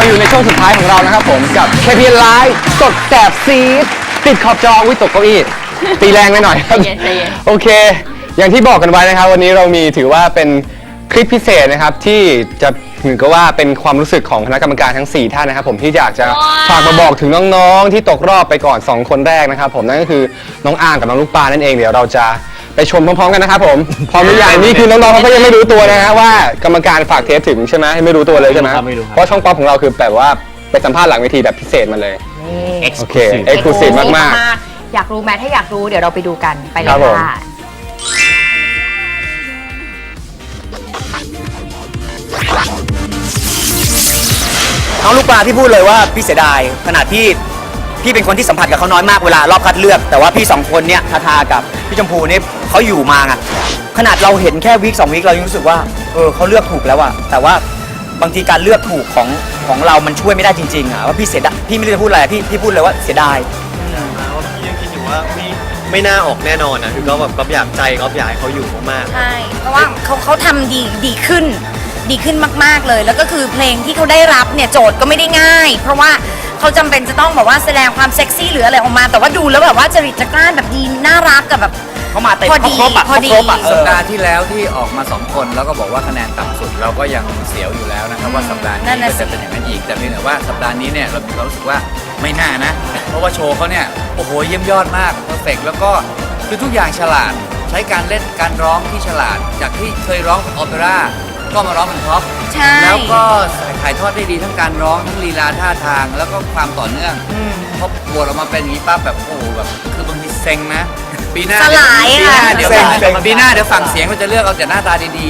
มาอยู่ในช่วงสุดท้ายของเรานะครับผมกับ KPN Live สดแสบซีดติดขอบจอวิตกเก้าอี้ตีแรงไปหน่อยครับ ใจเย็นใจเย็น โอเค อย่างที่บอกกันไว้นะครับ วันนี้เรามีถือว่าเป็นคลิปพิเศษนะครับ ที่จะถือก็ว่าเป็นความรู้สึกของคณะกรรมการทั้ง 4 ท่านนะครับ ผมที่อยากจะฝากมาบอกถึงน้องๆ ที่ตกรอบไปก่อน 2 คนแรกนะครับ ผมนั่นก็คือน้องอ่างกับน้องลูกปลานั่นเองเดี๋ยวเราจะ ไปชมพร้อมๆกันนะครับผมพร้อมหรือยังนี่คือน้องๆเขาก็ยังไม่รู้ตัวนะฮะว่ากรรมการฝากเทปถึงใช่ไหมไม่รู้ตัวเลยใช่ไหมไม่รู้ครับ เพราะช่องป๊อปของเราคือแบบว่าไปสัมภาษณ์หลังเวทีแบบพิเศษมาเลยโอเค เอ็กซ์คลูซีฟมากอยากรู้ไหมถ้าอยากรู้เดี๋ยวเราไปดูกันไปเลครัยบผม ค่ะ น้องลูกปลาพี่พูดเลยว่าพี่เสียดายขนาดพี่พี่เป็นคนที่สัมผัสกับเขาน้อยมากเวลารอบคัดเลือก แต่ว่าพี่สองคนเนี่ยทาทากับ พี่ชมพูเนี่ยเขาอยู่มาไงขนาดเราเห็นแค่วีคสองวีคเรายังรู้สึกว่าเออเขาเลือกถูกแล้วอะแต่ว่าบางทีการเลือกถูกของของเรามันช่วยไม่ได้จริงๆอะว่าพี่เสียดายพี่ไม่รู้จะพูดอะไรพี่พี่พูดเลยว่าเสียดายว่าพี่ยังคิดอยู่ว่าไม่ไม่น่าออกแน่นอนนะคือก็แบบก็อยากใจก็อยากให้เขาอยู่มากๆใช่เพราะว่าเขาเขาทำดีดีขึ้น ดีขึ้นมาก ๆเลย แล้วก็คือเพลงที่เขาได้รับเนี่ยโจทย์ก็ไม่ได้ง่าย เพราะว่า เขาจำเป็นจะต้องแบบว่าแสดงความเซ็กซี่หรืออะไรออกมา แต่ว่าดูแล้วแบบว่าจริตจักร้านแบบดีน่ารักกับแบบ เขามาเต็มพอดีเขาครบอะพอดี เขาครบอะเอสัปอดาห์ที่แล้วที่ออกมา 2 คนแล้วก็บอกว่าคะแนนต่ำสุดเราก็ยังเสียวอยู่แล้วนะครับว่าสัปดาห์นั่นี้นน่ะก็จะเป็นอย่างนั้นอีกแต่เพียงแต่ว่าสัปดาห์นี้เนี่ยเรามีความรู้สึกว่าไม่น่านะ เพราะว่าโชว์เขาเนี่ยโอ้โหเยี่ยมยอดมากเพอร์เฟกแล้วก็คือทุกอย่างฉลาด ใช้การเล่นการร้องที่ฉลาด จากที่เคยร้องเป็นออเปร่า ก็มาร้องเป็นพ็อปใช่ แล้วก็ถ่ายทอดได้ดีทั้งการร้องทั้งลีลาท่าทาง แล้วก็ความต่อเนื่องพอบวชออกมาเป็นอย่างนี้ปั๊บแบบโอ้โหแบบคือบางทีเซ็งนะ ปีหน้าสลายปีหน้าค่ะเดี๋ยวเซ็งเซ็ง ปีหน้าเดี๋ยวฝั่งเสียงเราจะเลือกเอาแต่หน้าตาดี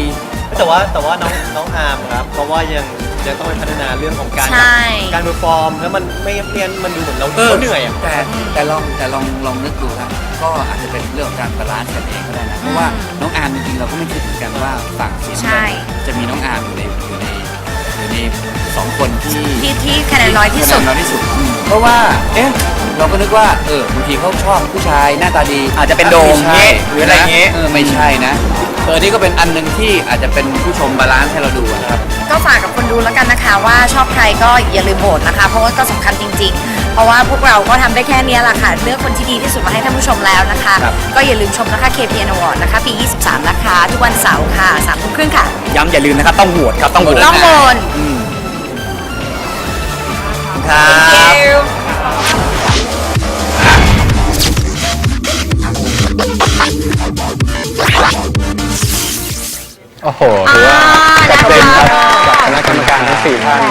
แต่ว่าแต่ว่าน้องน้องอาร์มครับเพราะว่ายัง ยังต้องไปพัฒนาเรื่องของการ ใช่ การเปอร์ฟอร์มแล้วมันไม่เพี้ยนมันดูเหมือนเราๆเออเราเหนื่อยอะ แต่แต่ลองแต่ลองลองนึกดูนะก็อาจจะเป็นเรื่องของการบาลานซ์กันเองก็ได้นะเพราะว่าน้องอาร์มจริงๆเราก็ไม่คิดเหมือนกันว่าฝั่งเสียงใช่จะมีน้องอาร์มอยู่ในอยู่ในอยู่ในสองคนที่ที่ที่คะแนนน้อยที่สุด คะแนนน้อยที่สุดอืมเพราะว่าเอ๊ะเราก็นึกว่าเออบางทีเขาชอบผู้ชายหน้าตาดีอาจจะเป็นโดมไม่ใช่หรืออะไรอย่างงี้เออไม่ใช่นะเออนี่ก็เป็นอันหนึ่งที่อาจจะเป็นผู้ชมบาลานซ์ให้เราดูนะครับ ก็ฝากกับคนดูแล้วกันนะคะ ว่าชอบใครก็อย่าลืมโหวตนะคะ เพราะว่าก็สำคัญจริง ๆ เพราะว่าพวกเราก็ทำได้แค่เนี้ยแหละค่ะเลือกคนที่ดีที่สุดมาให้ท่านผู้ชมแล้วนะคะ ครับ ก็อย่าลืมชมนะคะ KPN Award นะคะปี 23 นะคะ ทุกวันเสาร์ค่ะ3ทุ่มครึ่งค่ะย้ำอย่าลืมนะครับต้องโหวตครับต้องโหวตต้องโหวตครับโอ้โหถือว่า สี่ท่าน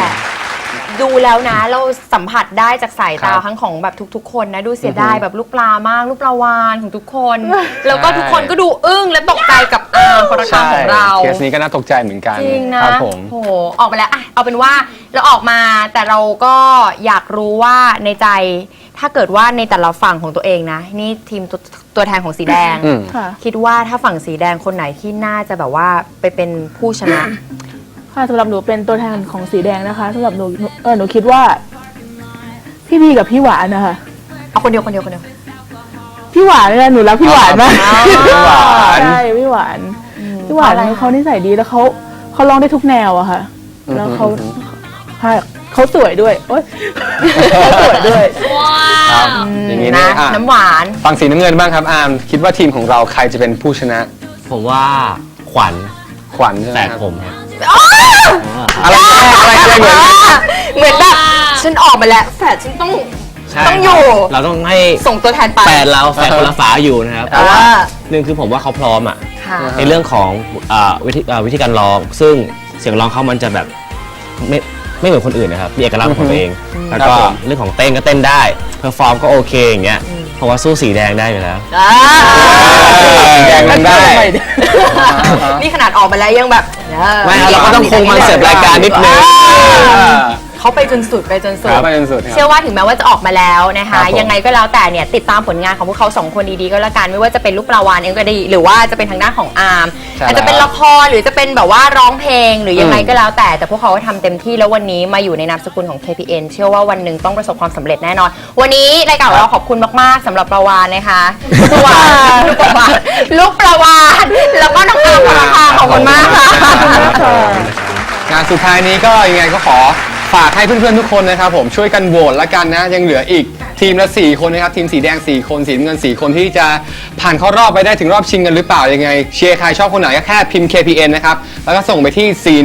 ดูแล้วนะ เราสัมผัสได้จากสายตาครับทั้งของแบบทุก ๆ คนนะ ดูเสียดายแบบลูกปลามาก ลูกปลาวานของทุกคน แล้วก็ทุกคนก็ดูอึ้งและตกใจกับอาร์มพรกรของเรา เคสนี้ก็น่าตกใจเหมือนกันจริงนะ ครับผม โห ออกไปแล้วอะเอาเป็นว่าเราออกมาแต่เราก็อยากรู้ว่าในใจ ถ้าเกิดว่าในแต่ละฝั่งของตัวเองนะ นี่ทีมตัวตัวแทนของสีแดง อืม ค่ะ คิดว่าถ้าฝั่งสีแดงคนไหนที่น่าจะแบบว่าไปเป็นผู้ชนะ ค่ะสำหรับหนูเป็นตัวแทนของสีแดงนะคะสำหรับหนูหนูเออหนูคิดว่า พี่บีกับพี่หวานนะคะเอาคนเดียวคนเดียวคนเดียว พี่หวานเนี่ยหนูรักพี่หวานมากอ๋อพี่หวานใช่พี่หวานพี่หวานเพราะอะไรคะ เขานิสัยดีแล้วเขาเขาร้องได้ทุกแนวอะค่ะ แล้วเขาอืมค่ะเขาสวยด้วยโอ๊ยเขาสวยด้วย ครับอย่างนี้นี่นะอะน้ำหวานฝั่งสีน้ำเงินบ้างครับอาร์มคิดว่าทีมของเราใครจะเป็นผู้ชนะผมว่าขวัญขวัญใช่ไหมแตกครับผมครับ อะไรอะไรอะไรเหมือนเหมือนแบบฉันออกมาแล้วแฝดฉันต้อง ใช่ต้องอยู่ เราต้องให้ส่งตัวแทนไปแฟนเราแฟนคนละฝาอยู่นะครับเพราะว่าหนึ่งคือผมว่าเขาพร้อมอะ ค่ะ ในเรื่องของอ่าวิธีอ่าวิธีการร้อง ซึ่งเสียงร้องเขามันจะแบบไม่ ไม่เหมือนคนอื่นนะครับมีเอกลักษณ์ของตัวเอง แล้วก็ครับผมเรื่องของเต้นก็เต้นได้เพอร์ฟอร์มก็โอเคอย่างเงี้ยเพราะว่าสู้สีแดงได้อยู่แล้ว อ่าสีแดงมันได้ นี่ขนาดออกมาแล้วยังแบบ ไม่ครับเราก็ต้องคงคอนเซปต์รายการนิดนึง เขาไปจนสุดไปจนสุด ครับไปจนสุดครับ เชื่อว่าถึงแม้ว่าจะออกมาแล้วนะครัคะ บผมยังไงก็แล้วแต่เนี่ยติดตามผลงานของพวกเขาสองคนดีๆก็แล้วกันไม่ว่าจะเป็นลูกปลาวานเองก็ดี หรือว่าจะเป็นทางด้านของอาร์มใช่อาจจะเป็นแล้วละครหรือจะเป็นแบบว่าร้องเพลง หรือยังไงอืม ก็แล้วแต่ แต่พวกเขาก็ทำเต็มที่แล้ววันนี้มาอยู่ในนามสกุลของ KPN เชื่อว่าวันหนึ่งต้องประสบความสำเร็จแน่นอน วันนี้รายการของเราขอบคุณมากๆสำหรับปลาวานนะคะลูกปลาวานลูกปลาวานลูกปลาวานแล้วก็น้องอาร์มค่ะขอบคุณมากค่ะ งานสุดท้ายนี้ก็ยังไงก็ขอ ฝากให้เพื่อนๆทุกคนนะครับผมช่วยกันโหวตละกันนะยังเหลืออีกทีมละ 4 คนนะครับ ทีมสีแดง 4 คนสีน้ำเงิน 4 คนที่จะผ่านเข้ารอบไปได้ถึงรอบชิงกันหรือเปล่ายังไง เชียร์ใครชอบคนไหนก็แค่พิมพ์ KPN นะครับ แล้วก็ส่งไปที่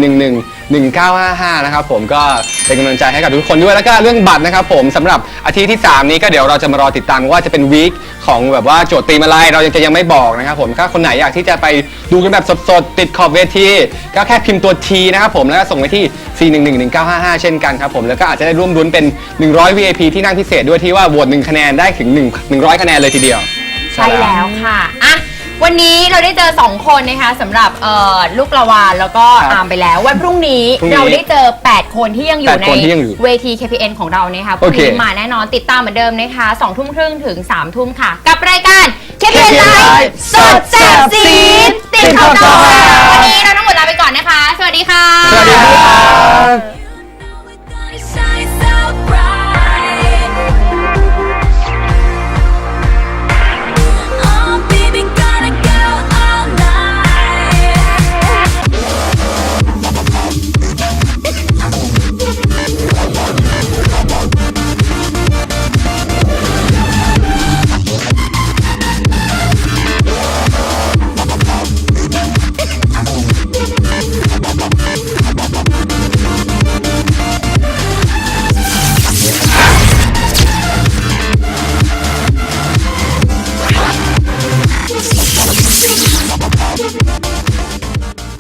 411 1955 นะครับผมก็เป็นกำลังใจให้กับทุกคนด้วยแล้วก็เรื่องบัตรนะครับผมสำหรับอาทิตย์ที่ 3 นี้ก็เดี๋ยวเราจะมารอติดตามว่าจะเป็นวีคของแบบว่าโจทย์ตีมอะไรเรายังจะยังไม่บอกนะครับผมถ้าคนไหนอยากที่จะไปดูกันแบบสดๆติดขอบเวทีก็แค่พิมพ์ตัว T นะครับผมแล้วก็ส่งไปที่ 4111955 เช่นกันครับผมแล้วก็อาจจะได้ร่วมรุ้นเป็น 100 VIP ที่นั่งพิเศษด้วยที่ว่าโหวต1คะแนนได้ถึง 1 100 คะแนนเลยทีเดียว ใช่แล้วค่ะอะ วันนี้เราได้เจอ 2 คนนะคะสำหรับเอ่อลูกประวานแล้วก็ครับอามไปแล้ว วันพรุ่งนี้พรุ่งนี้เราได้เจอ 8 คนที่ยังอยู่แปดในคนที่ยังอยู่เวที KPN ของเรานะคะพโอรุ่งเคนี้มาแน่นอนติดตามเหมือนเดิมนะคะ2ทุ่มครึ่งถึง3ทุ่มค่ะ กับรายการ KPN KPN Live Live สดแซ่บซีดติดข่าวต่อวันนี้เราทั้งหมดลาไป ก่อนนะคะ สวัสดีค่ะ สวัสดีครับ